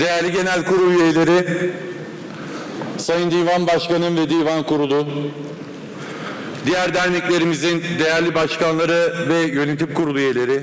değerli genel kurul üyeleri, Sayın Divan Başkanım ve Divan Kurulu, diğer derneklerimizin değerli başkanları ve yönetim kurulu üyeleri,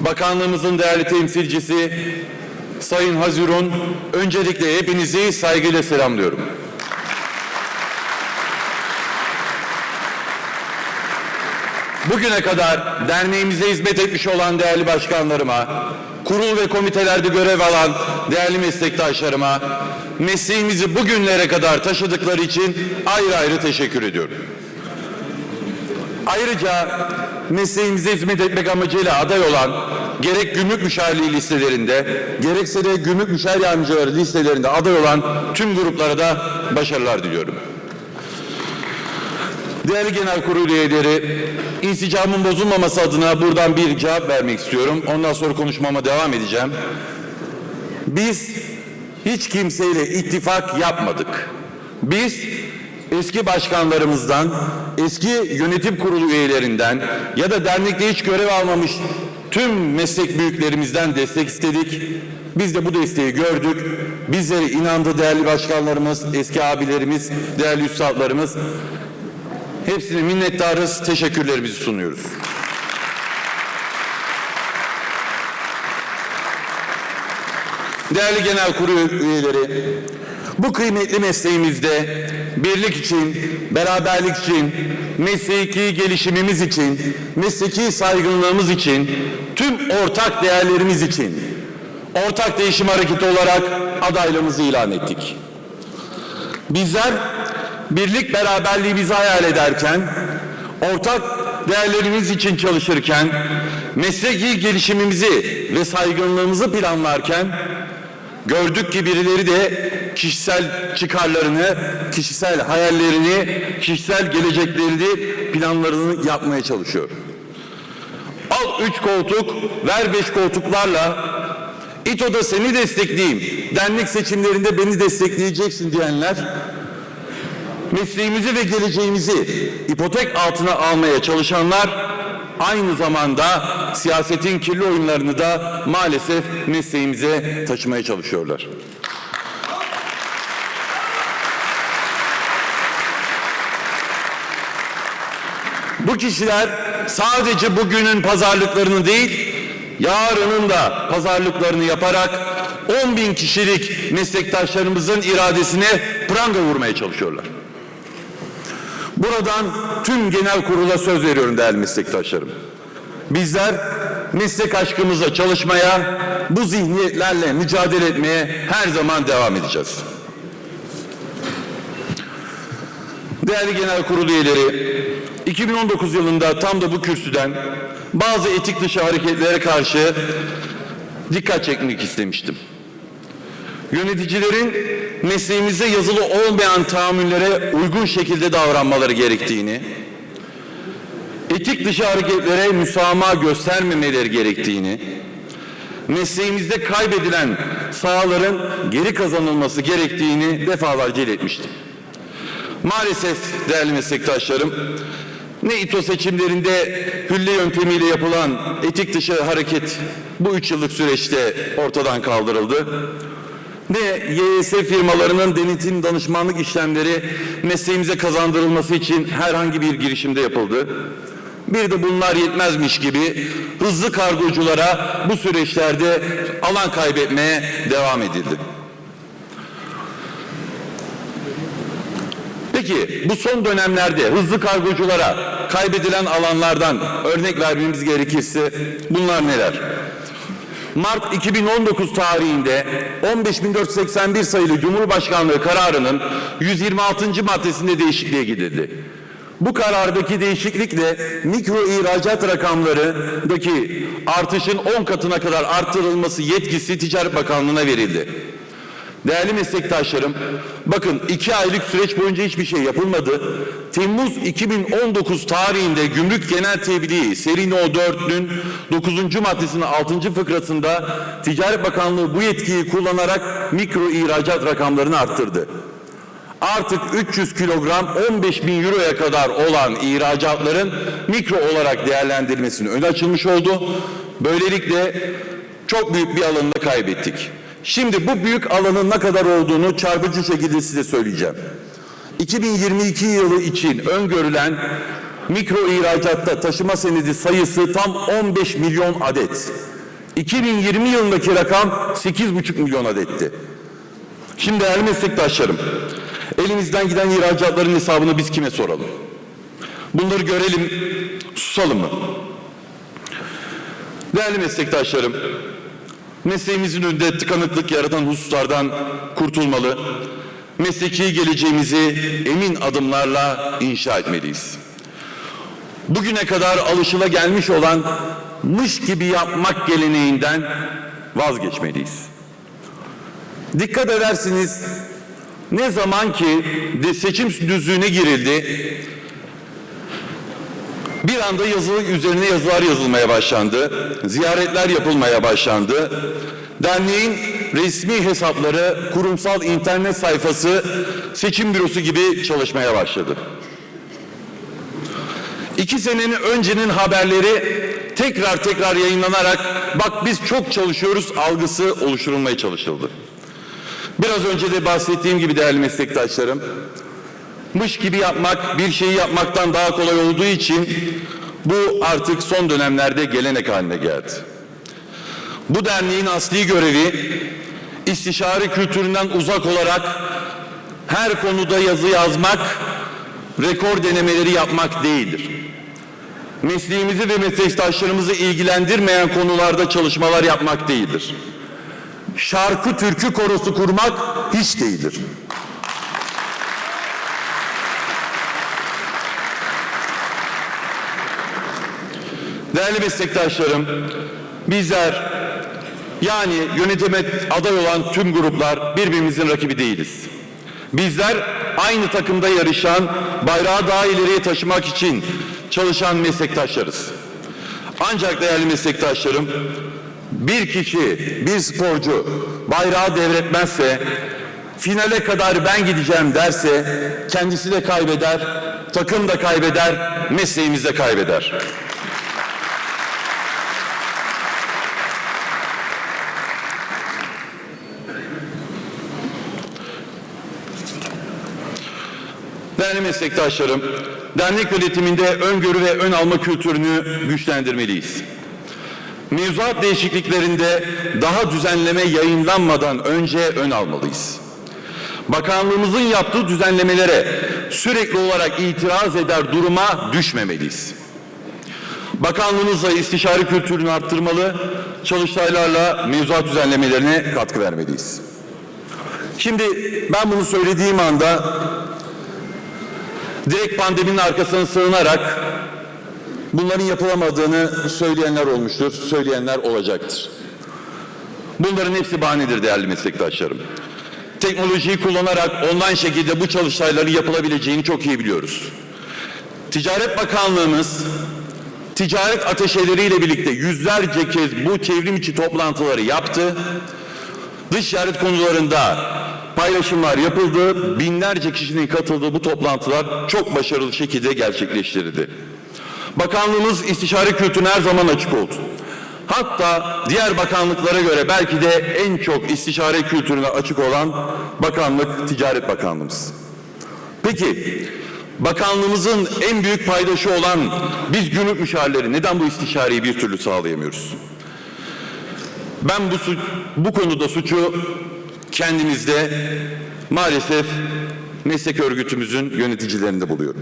bakanlığımızın değerli temsilcisi Sayın Hazirun, öncelikle hepinizi saygıyla selamlıyorum. Bugüne kadar derneğimize hizmet etmiş olan değerli başkanlarıma, kurul ve komitelerde görev alan değerli meslektaşlarıma, mesleğimizi bugünlere kadar taşıdıkları için ayrı ayrı teşekkür ediyorum. Ayrıca mesleğimize hizmet etmek amacıyla aday olan gerek gümrük müşavirliği listelerinde gerekse de gümrük müşavir yardımcıları listelerinde aday olan tüm gruplara da başarılar diliyorum. Değerli Genel Kurul üyeleri, insicamın bozulmaması adına buradan bir cevap vermek istiyorum. Ondan sonra konuşmama devam edeceğim. Biz hiç kimseyle ittifak yapmadık. Biz eski başkanlarımızdan, eski yönetim kurulu üyelerinden ya da dernekte hiç görev almamış tüm meslek büyüklerimizden destek istedik. Biz de bu desteği gördük. Bizlere inandı değerli başkanlarımız, eski abilerimiz, değerli üstadlarımız. Hepsine minnettarız, teşekkürlerimizi sunuyoruz. Değerli Genel Kurul üyeleri, bu kıymetli mesleğimizde birlik için, beraberlik için, mesleki gelişimimiz için, mesleki saygınlığımız için, tüm ortak değerlerimiz için ortak değişim hareketi olarak adaylığımızı ilan ettik. Bizler birlik beraberliğimizi hayal ederken, ortak değerlerimiz için çalışırken, mesleki gelişimimizi ve saygınlığımızı planlarken, gördük ki birileri de kişisel çıkarlarını, kişisel hayallerini, kişisel geleceklerini, planlarını yapmaya çalışıyor. Al üç koltuk, ver beş koltuklarla İTO'da seni destekleyeyim, dernek seçimlerinde beni destekleyeceksin diyenler mesleğimizi ve geleceğimizi ipotek altına almaya çalışanlar aynı zamanda siyasetin kirli oyunlarını da maalesef mesleğimize taşımaya çalışıyorlar. Bu kişiler sadece bugünün pazarlıklarını değil, yarının da pazarlıklarını yaparak 10 bin kişilik meslektaşlarımızın iradesine pranga vurmaya çalışıyorlar. Buradan tüm genel kurula söz veriyorum değerli meslektaşlarım. Bizler meslek aşkımızla çalışmaya, bu zihniyetlerle mücadele etmeye her zaman devam edeceğiz. Değerli genel kurul üyeleri, 2019 yılında tam da bu kürsüden bazı etik dışı hareketlere karşı dikkat çekmek istemiştim. Yöneticilerin mesleğimize yazılı olmayan tahammüllere uygun şekilde davranmaları gerektiğini, etik dışı hareketlere müsamaha göstermemeleri gerektiğini, mesleğimizde kaybedilen sahaların geri kazanılması gerektiğini defalarca iletmiştim. Maalesef değerli meslektaşlarım, ne İTO seçimlerinde hülle yöntemiyle yapılan etik dışı hareket bu üç yıllık süreçte ortadan kaldırıldı. Ne YS firmalarının denetim danışmanlık işlemleri mesleğimize kazandırılması için herhangi bir girişimde yapıldı. Bir de bunlar yetmezmiş gibi hızlı kargoculara bu süreçlerde alan kaybetmeye devam edildi. Peki bu son dönemlerde hızlı kargoculara kaybedilen alanlardan örnek vermemiz gerekirse bunlar neler? Mart 2019 tarihinde 15.481 sayılı Cumhurbaşkanlığı kararının 126. maddesinde değişikliğe gidildi. Bu karardaki değişiklikle mikro ihracat rakamlarındaki artışın 10 katına kadar arttırılması yetkisi Ticaret Bakanlığı'na verildi. Değerli meslektaşlarım, bakın iki aylık süreç boyunca hiçbir şey yapılmadı. Temmuz 2019 tarihinde Gümrük Genel Tebliği seri No 4'ün 9. maddesinin 6. fıkrasında Ticaret Bakanlığı bu yetkiyi kullanarak mikro ihracat rakamlarını arttırdı. Artık 300 kilogram 15 bin euroya kadar olan ihracatların mikro olarak değerlendirilmesinin önü açılmış oldu. Böylelikle çok büyük bir alanını kaybettik. Şimdi bu büyük alanın ne kadar olduğunu çarpıcı şekilde size söyleyeceğim. 2022 yılı için öngörülen mikro ihracatta taşıma senedi sayısı tam 15 milyon adet. 2020 yılındaki rakam 8,5 milyon adetti. Şimdi değerli meslektaşlarım, elimizden giden ihracatların hesabını biz kime soralım? Bunları görelim, susalım mı? Değerli meslektaşlarım, mesleğimizin önünde tıkanıklık yaratan hususlardan kurtulmalı, mesleki geleceğimizi emin adımlarla inşa etmeliyiz. Bugüne kadar alışıla gelmiş olan mış gibi yapmak geleneğinden vazgeçmeliyiz. Dikkat edersiniz ne zaman ki seçim düzlüğüne girildi bir anda yazılı üzerine yazılar yazılmaya başlandı. Ziyaretler yapılmaya başlandı. Derneğin resmi hesapları, kurumsal internet sayfası, seçim bürosu gibi çalışmaya başladı. İki senenin öncenin haberleri tekrar tekrar yayınlanarak bak biz çok çalışıyoruz algısı oluşturulmaya çalışıldı. Biraz önce de bahsettiğim gibi değerli meslektaşlarım, mış gibi yapmak bir şeyi yapmaktan daha kolay olduğu için bu artık son dönemlerde gelenek haline geldi. Bu derneğin asli görevi istişare kültüründen uzak olarak her konuda yazı yazmak, rekor denemeleri yapmak değildir. Mesleğimizi ve meslektaşlarımızı ilgilendirmeyen konularda çalışmalar yapmak değildir. Şarkı türkü korosu kurmak hiç değildir. Değerli meslektaşlarım, bizler yani yönetime aday olan tüm gruplar birbirimizin rakibi değiliz. Bizler aynı takımda yarışan, bayrağı daha ileriye taşımak için çalışan meslektaşlarız. Ancak değerli meslektaşlarım, bir kişi, bir sporcu bayrağı devretmezse, finale kadar ben gideceğim derse, kendisi de kaybeder, takım da kaybeder, mesleğimiz de kaybeder. Değerli meslektaşlarım, dernek yönetiminde öngörü ve ön alma kültürünü güçlendirmeliyiz. Mevzuat değişikliklerinde daha düzenleme yayınlanmadan önce ön almalıyız. Bakanlığımızın yaptığı düzenlemelere sürekli olarak itiraz eder duruma düşmemeliyiz. Bakanlığımızla istişare kültürünü arttırmalı, çalıştaylarla mevzuat düzenlemelerine katkı vermeliyiz. Şimdi ben bunu söylediğim anda direkt pandeminin arkasına sığınarak bunların yapılamadığını söyleyenler olmuştur, söyleyenler olacaktır. Bunların hepsi bahanedir değerli meslektaşlarım. Teknolojiyi kullanarak online şekilde bu çalıştayların yapılabileceğini çok iyi biliyoruz. Ticaret Bakanlığımız ticaret ateşeleriyle birlikte yüzlerce kez bu çevrim içi toplantıları yaptı. Dış ticaret konularında paylaşımlar yapıldı. Binlerce kişinin katıldığı bu toplantılar çok başarılı şekilde gerçekleştirildi. Bakanlığımız istişare kültürüne her zaman açık oldu. Hatta diğer bakanlıklara göre belki de en çok istişare kültürüne açık olan bakanlık Ticaret Bakanlığımız. Peki bakanlığımızın en büyük paydaşı olan biz gümrük müşavirleri neden bu istişareyi bir türlü sağlayamıyoruz? Ben bu bu konuda suçu kendimizde maalesef meslek örgütümüzün yöneticilerinde buluyorum.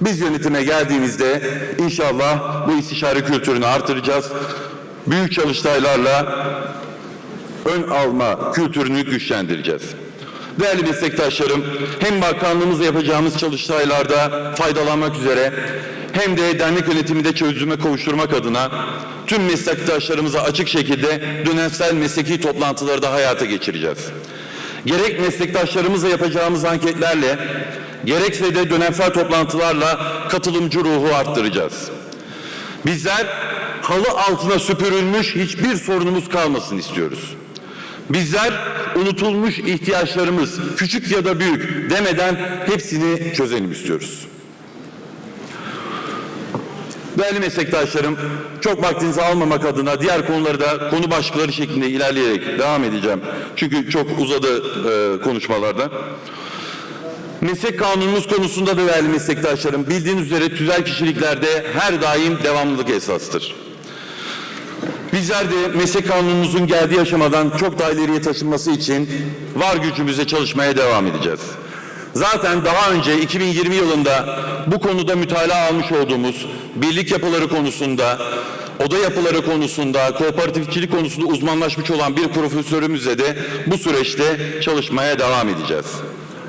Biz yönetime geldiğimizde inşallah bu istişare kültürünü artıracağız. Büyük çalıştaylarla ön alma kültürünü güçlendireceğiz. Değerli meslektaşlarım, hem bakanlığımızla yapacağımız çalıştaylarda faydalanmak üzere hem de dernek yönetiminde çözüme kavuşturmak adına tüm meslektaşlarımıza açık şekilde dönemsel mesleki toplantıları da hayata geçireceğiz. Gerek meslektaşlarımızla yapacağımız anketlerle, gerekse de dönemsel toplantılarla katılımcı ruhu arttıracağız. Bizler halı altına süpürülmüş hiçbir sorunumuz kalmasın istiyoruz. Bizler unutulmuş ihtiyaçlarımız küçük ya da büyük demeden hepsini çözelim istiyoruz. Değerli meslektaşlarım, çok vaktinizi almamak adına diğer konuları da konu başlıkları şeklinde ilerleyerek devam edeceğim. Çünkü çok uzadı e, konuşmalarda. Meslek kanunumuz konusunda da değerli meslektaşlarım, bildiğiniz üzere tüzel kişiliklerde her daim devamlılık esastır. Bizler de meslek kanunumuzun geldiği aşamadan çok daha ileriye taşınması için var gücümüzle çalışmaya devam edeceğiz. Zaten daha önce 2020 yılında bu konuda mütalaa almış olduğumuz birlik yapıları konusunda, oda yapıları konusunda, kooperatifçilik konusunda uzmanlaşmış olan bir profesörümüzle de bu süreçte çalışmaya devam edeceğiz.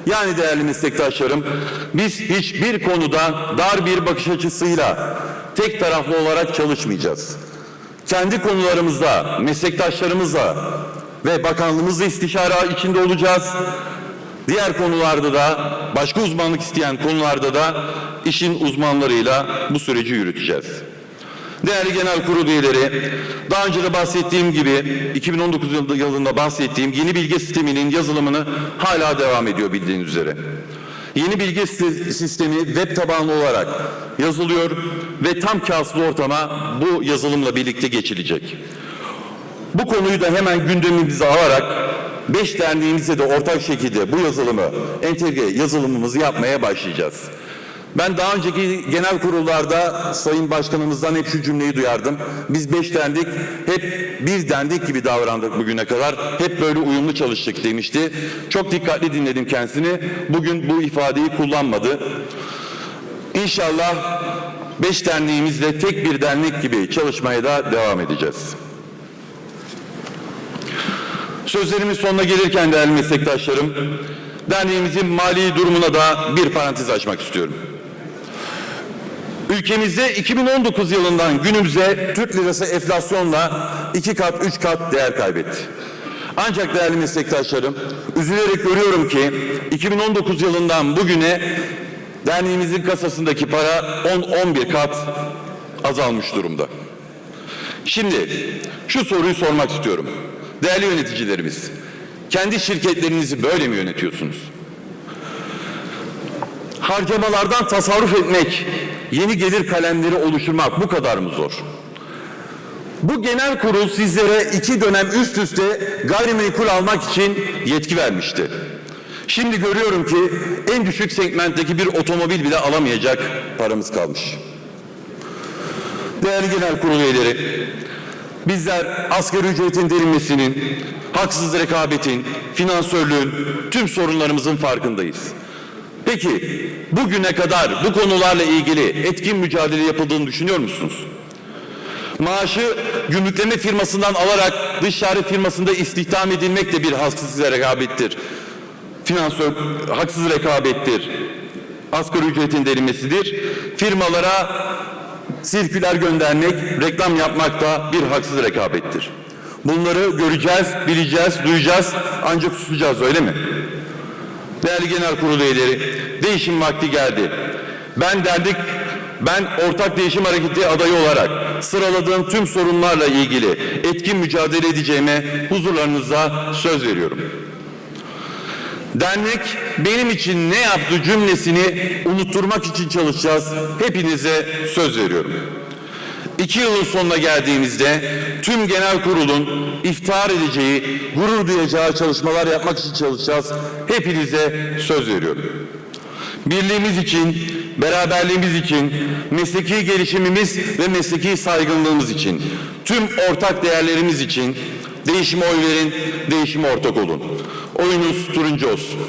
Yani değerli meslektaşlarım, biz hiçbir konuda dar bir bakış açısıyla tek taraflı olarak çalışmayacağız kendi konularımızda, meslektaşlarımızla ve bakanlığımızla istişare içinde olacağız. Diğer konularda da, başka uzmanlık isteyen konularda da işin uzmanlarıyla bu süreci yürüteceğiz. Değerli Genel Kurul üyeleri, daha önce de bahsettiğim gibi 2019 yılında- bahsettiğim yeni bilgi sisteminin yazılımını hala devam ediyor bildiğiniz üzere. Yeni bilgi sis- sistemi web tabanlı olarak yazılıyor ve tam kaslı ortama bu yazılımla birlikte geçilecek. Bu konuyu da hemen gündemimize alarak beş derneğimizle de ortak şekilde bu yazılımı, entegre yazılımımızı yapmaya başlayacağız. Ben daha önceki genel kurullarda Sayın Başkanımızdan hep şu cümleyi duyardım. Biz beş dernek hep bir dernek gibi davrandık bugüne kadar. Hep böyle uyumlu çalıştık demişti. Çok dikkatli dinledim kendisini. Bugün bu ifadeyi kullanmadı. İnşallah beş derneğimizle tek bir dernek gibi çalışmaya da devam edeceğiz. Sözlerimin sonuna gelirken değerli meslektaşlarım, derneğimizin mali durumuna da bir parantez açmak istiyorum. Ülkemizde 2019 yılından günümüze Türk lirası enflasyonla iki kat, üç kat değer kaybetti. Ancak değerli meslektaşlarım, üzülerek görüyorum ki 2019 yılından bugüne derneğimizin kasasındaki para 10-11 kat azalmış durumda. Şimdi şu soruyu sormak istiyorum. Değerli yöneticilerimiz, kendi şirketlerinizi böyle mi yönetiyorsunuz? Harcamalardan tasarruf etmek, yeni gelir kalemleri oluşturmak bu kadar mı zor? Bu genel kurul sizlere iki dönem üst üste gayrimenkul almak için yetki vermişti. Şimdi görüyorum ki en düşük segmentteki bir otomobil bile alamayacak paramız kalmış. Değerli genel kurul üyeleri, bizler asgari ücretin verilmesinin, haksız rekabetin, finansörlüğün, tüm sorunlarımızın farkındayız. Peki bugüne kadar bu konularla ilgili etkin mücadele yapıldığını düşünüyor musunuz? Maaşı gümrükleme firmasından alarak dış şehir firmasında istihdam edilmek de bir haksız rekabettir. Finansör haksız rekabettir. Asgari ücretin verilmesidir. Firmalara sirküler göndermek, reklam yapmak da bir haksız rekabettir. Bunları göreceğiz, bileceğiz, duyacağız ancak susacağız öyle mi? Değerli Genel Kurulu üyeleri, değişim vakti geldi. Ben derdik, ben ortak değişim hareketi adayı olarak sıraladığım tüm sorunlarla ilgili etkin mücadele edeceğime huzurlarınıza söz veriyorum. Dernek benim için ne yaptı cümlesini unutturmak için çalışacağız. Hepinize söz veriyorum. İki yılın sonuna geldiğimizde tüm genel kurulun iftihar edeceği, gurur duyacağı çalışmalar yapmak için çalışacağız. Hepinize söz veriyorum. Birliğimiz için, beraberliğimiz için, mesleki gelişimimiz ve mesleki saygınlığımız için, tüm ortak değerlerimiz için değişime oy verin, değişime ortak olun. Oyunuz turuncu olsun.